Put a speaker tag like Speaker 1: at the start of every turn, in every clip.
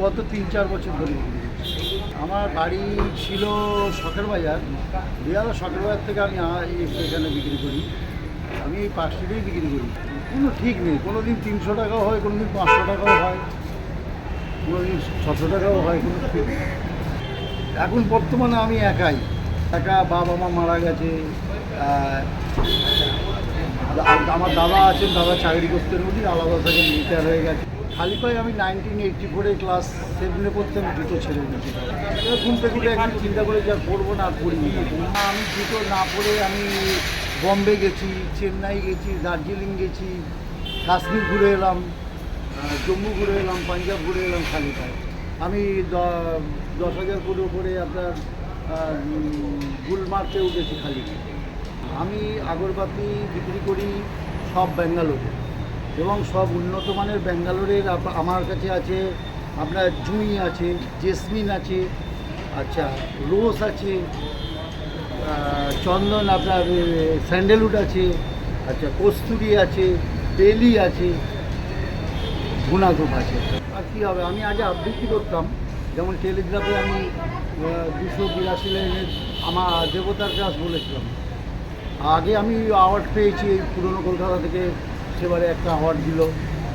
Speaker 1: গত তিন, চার বছর ধরে। আমার বাড়ি ছিল শখের বাজার। বিহার শখের বাজার থেকে আমি এখানে বিক্রি করি। আমি এই পাঁচটিতেই বিক্রি করি। কোনো ঠিক নেই। কোনো দিন তিনশো টাকাও হয় কোনো দিন পাঁচশো টাকাও হয় কোনো দিন ছশো টাকাও হয়, কোনো এখন বর্তমানে আমি একাই। একা বাবা, মা মারা গেছে। আমার দাদা আছেন, দাদা চাকরি করতেন উনি আলাদা থেকে রিটায়ার হয়ে গেছে। খালি আমি নাইনটিন এইটটি ফোরে ক্লাস সেভেনে পড়তে আমি জুতো ছেড়ে দিয়েছি। এবার ঘুম থেকে উঠে একদিন চিন্তা করে যা করব না আর করিনি আমি জুতো না পরে আমি বম্বে গেছি চেন্নাই গেছি দার্জিলিং গেছি কাশ্মীর ঘুরে এলাম জম্মু ঘুরে এলাম পাঞ্জাব ঘুরে এলাম খালি পায়ে। আমি দশ হাজার ফুট উপরে আপনার আহ, গেছি খালি আমি আগরবাতি বিক্রি করি সব ব্যাঙ্গালোরে। এবং সব উন্নত মানের ব্যাঙ্গালোরের আমার কাছে আছে, আপনার জুঁই আছে, জেসমিন আছে আচ্ছা রোজ আছে চন্দন আপনার স্যান্ডেলউড আছে আচ্ছা কস্তুরি আছে, বেলি আছে গুণাগুপ আছে। আর কী হবে? আমি আগে আবৃত্তি করতাম। যেমন টেলিগ্রাফে আমি দুশো বিরাশি লাইনের আমার দেবতার কাজ বলেছিলাম। আগে আমি অ্যাওয়ার্ড পেয়েছি এই পুরনো কলকাতা থেকে সেবারে একটা অ্যাওয়ার্ড দিল।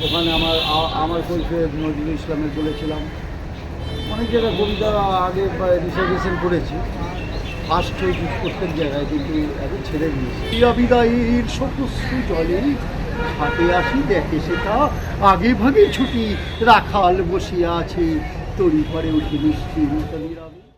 Speaker 1: ওখানে আমার আমার পরিচয় নজরুল ইসলামের বলেছিলাম। অনেক জায়গায় কবিতা আগে রিসার্ভেশন করেছি। ফার্স্ট হয়েছি প্রত্যেক জায়গায়, কিন্তু এখন ছেড়ে দিয়েছি। প্রিয়া বিদায়ীর সপুষ্পু জলে হাটে আসি, দেখে সেটা আগে ভাগে ছুটি রাখাল বসিয়া আছে। তরি পরে উঠে নীরবে।